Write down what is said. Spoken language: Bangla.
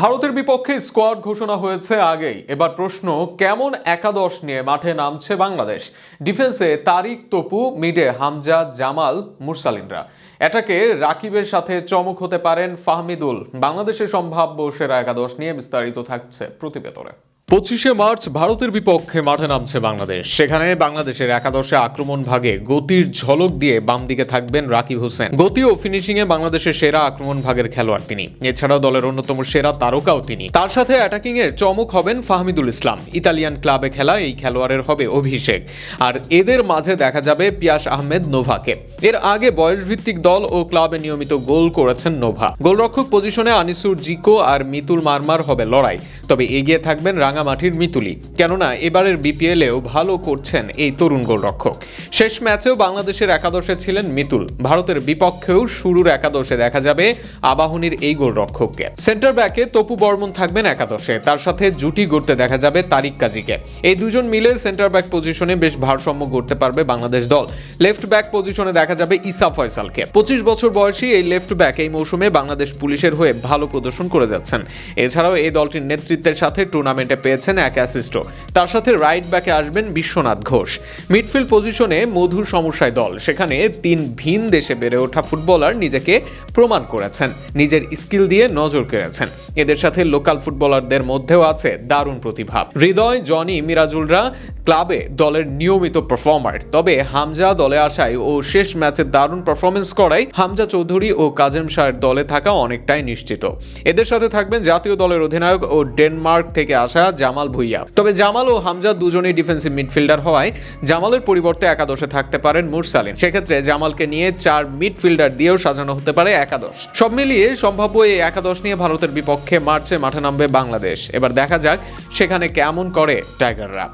ভারতের বিপক্ষে স্কোয়াড ঘোষণা হয়েছে আগেই। এবার প্রশ্ন, কেমন একাদশ নিয়ে মাঠে নামছে বাংলাদেশ? ডিফেন্সে তারিক তপু, মিডে হামজা, জামাল, মুরসালিনরা। এটাকে রাকিবের সাথে চমক হতে পারেন ফাহমিদুল। বাংলাদেশের সম্ভাব্য সেরা একাদশ নিয়ে বিস্তারিত থাকছে প্রতিবেদনে। পঁচিশে মার্চ ভারতের বিপক্ষে মাঠে নামছে বাংলাদেশ। সেখানে বাংলাদেশের একাদশে আক্রমণ ভাগে গতির ঝলক দিয়ে বাম দিকে থাকবেন রাকিব হোসেন। গতি ও ফিনিশিংয়ে বাংলাদেশের সেরা আক্রমণ ভাগের খেলোয়াড় তিনি। এছাড়াও দলের অন্যতম সেরা তারকাও তিনি। তার সাথে অ্যাটাকিং এর চমক হবেন ফাহমিদুল ইসলাম। ইতালিয়ান ক্লাবে খেলা এই খেলোয়াড়ের হবে অভিষেক। আর এদের মাঝে দেখা যাবে পিয়াস আহমেদ নোভাকে। এর আগে বয়সভিত্তিক দল ও ক্লাবে নিয়মিত গোল করেছেন নোভা। গোলরক্ষক পজিশনে আনিসুর জিকো আর মিতুল মারমার হবে লড়াই। তবে এগিয়ে থাকবেন রাঙামাটির মিতুলি। কেননা, এবারের বিপিএলেও ভালো করছেন এই তরুণ গোলরক্ষক। শেষ ম্যাচেও বাংলাদেশের একাদশে ছিলেন মিতুল। ভারতের বিপক্ষেও শুরুর একাদশে দেখা যাবে আবাহনীর এই গোলরক্ষককে। সেন্টার ব্যাকে তপু বর্মন থাকবেন একাদশে। তার সাথে জুটি গড়তে দেখা যাবে তারিক কাজীকে। এই দুজন মিলে সেন্টার ব্যাক পজিশনে বেশ ভারসাম্য গড়তে পারবে বাংলাদেশ দল। লেফট ব্যাক পজিশনে দেখা যাবে ইসা ফয়সালকে। পঁচিশ বছর বয়সী এই লেফট ব্যাক এই মৌসুমে বাংলাদেশ পুলিশের হয়ে ভালো প্রদর্শন করে যাচ্ছেন। এছাড়াও এই দলটির নেতৃত্বের সাথে টুর্নামেন্টে পেয়েছেন এক অ্যাসিস্টও তার সাথে রাইট ব্যাকে আসবেন বিশ্বনাথ ঘোষ। মিডফিল্ড পজিশনে মধুর সমস্যায় দল। সেখানে তিন ভিন দেশে বেড়ে ওঠা ফুটবলার নিজেকে প্রমাণ করেছেন। নিজের স্কিল দিয়ে নজর কেড়েছেন। এদের সাথে লোকাল ফুটবলারদের মধ্যেও আছে দারুণ প্রতিভা। হৃদয়, জনি, মিরাজুলরা ক্লাবে দলের নিয়মিত পারফর্মার তবে হামজা দলে আসায় ও শেষ ম্যাচে দারুণ পারফরমেন্স করায় হামজা চৌধুরী ও কাজেম শাহের দলে থাকা অনেকটাই নিশ্চিত। এদের সাথে থাকবেন জাতীয় দলের অধিনায়ক ও ডেনমার্ক থেকে আসা জামাল ভুইয়া। তবে জামাল ও হামজা দুজনেই ডিফেন্সিভ মিডফিল্ডার হওয়ায় জামালের পরিবর্তে একাদশে থাকতে পারেন মুরসালিন। সেক্ষেত্রে জামালকে নিয়ে চার মিডফিল্ডার দিয়েও সাজানো হতে পারে একাদশ। সব মিলিয়ে সম্ভাব্য এই একাদশ নিয়ে ভারতের বিপক্ষে মার্চে মাঠে নামবে বাংলাদেশ। এবার দেখা যাক সেখানে কেমন করে টাইগাররা।